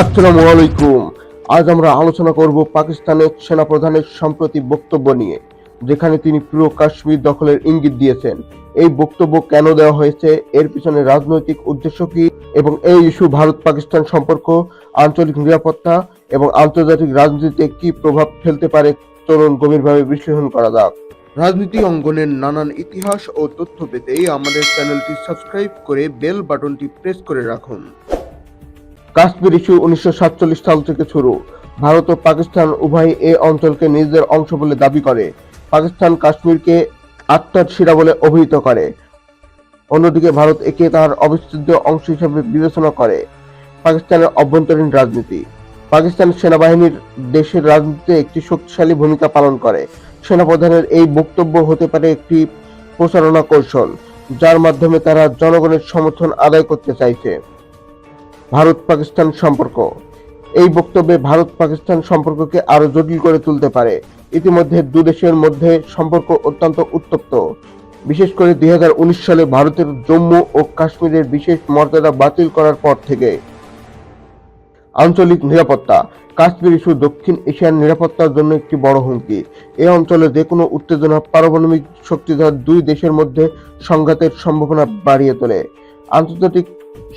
আসসালামু আলাইকুম। আজ আমরা আলোচনা করব পাকিস্তানের সেনাপ্রধানের সম্প্রতি বক্তব্য নিয়ে, যেখানে তিনি পুরো কাশ্মীর দখলের ইঙ্গিত দিয়েছেন। এই বক্তব্য কেন দেওয়া হয়েছে, এর পিছনে রাজনৈতিক উদ্দেশ্য কি, এবং এই ইস্যু ভারত পাকিস্তান সম্পর্ক, আঞ্চলিক নিরাপত্তা, এবং আন্তর্জাতিক রাজনীতিতে কি প্রভাব ফেলতে পারে, চলুন গভীরভাবে বিশ্লেষণ করা যাক। রাজনীতি অঙ্গনের নানান ইতিহাস ও তথ্য পেতে আমাদের চ্যানেলটি সাবস্ক্রাইব করে বেল বাটনটি প্রেস করে রাখুন। কাশ্মীর ইস্যু উনিশশো সাতচল্লিশ সাল থেকে শুরু। ভারত ও পাকিস্তান উভয় এ অঞ্চলকে নিজেদের অংশ বলে দাবি করে। পাকিস্তান কাশ্মীরকে আত্মার শিরা বলে অভিহিত করে। অন্যদিকে ভারত একে তার অবিচ্ছেদ্য অংশ হিসেবে বিবেচনা করে। পাকিস্তানের অভ্যন্তরীণ রাজনীতি। পাকিস্তান সেনাবাহিনীর দেশের রাজনীতিতে একটি শক্তিশালী ভূমিকা পালন করে। সেনাপ্রধানের এই বক্তব্য হতে পারে একটি প্রচারণা কৌশল, যার মাধ্যমে তারা জনগণের সমর্থন আদায় করতে চাইছে। ভারত পাকিস্তান সম্পর্ক। এই বক্তব্যে ভারত পাকিস্তান সম্পর্ককে আরও জটিল করে তুলতে পারে। ইতিমধ্যে দুদেশের মধ্যে সম্পর্ক অত্যন্ত উত্তপ্ত। বিশেষ করে দুই সালে ভারতের জম্মু ও কাশ্মীরের বিশেষ মর্যাদা বাতিল করার পর থেকে। আঞ্চলিক নিরাপত্তা। কাশ্মীর ইস্যু দক্ষিণ এশিয়ার নিরাপত্তার জন্য একটি বড় হুমকি। এ অঞ্চলে যে কোনো উত্তেজনা, পারমাণবিক শক্তিধর দুই দেশের মধ্যে সংঘাতের সম্ভাবনা বাড়িয়ে তোলে। আন্তর্জাতিক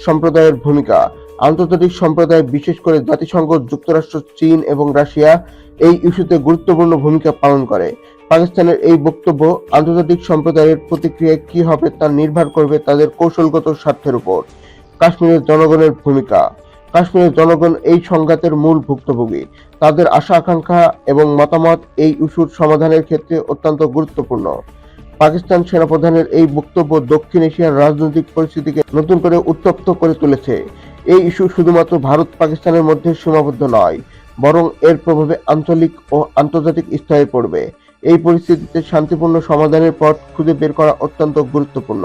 সম্প্রদায়ের ভূমিকা। আন্তর্জাতিক সম্প্রদায় বিশেষ করে জাতিসংঘ, যুক্তরাষ্ট্র, চীন এবং রাশিয়া এই ইস্যুতে গুরুত্বপূর্ণ ভূমিকা পালন করে। পাকিস্তানের এই বক্তব্য আন্তর্জাতিক সম্প্রদায়ের প্রতিক্রিয়ায় কি হবে তা নির্ভর করবে তাদের কৌশলগত স্বার্থের উপর। কাশ্মীরের জনগণের ভূমিকা। কাশ্মীরের জনগণ এই সংঘাতের মূল ভুক্তভোগী। তাদের আশা আকাঙ্ক্ষা এবং মতামত এই ইস্যুর সমাধানের ক্ষেত্রে অত্যন্ত গুরুত্বপূর্ণ। পাকিস্তান সেনাপ্রধানের এই বক্তব্য দক্ষিণ এশিয়ার রাজনৈতিক পরিস্থিতিকে নতুন করে উত্তপ্ত করে তুলেছে। এই ইস্যু শুধুমাত্র ভারত পাকিস্তানের মধ্যে সীমাবদ্ধ নয়, বরং এর প্রভাবে আঞ্চলিক ও আন্তর্জাতিক স্তরে পড়বে। এই পরিস্থিতিতে শান্তিপূর্ণ সমাধানের পথ খুঁজে বের করা অত্যন্ত গুরুত্বপূর্ণ।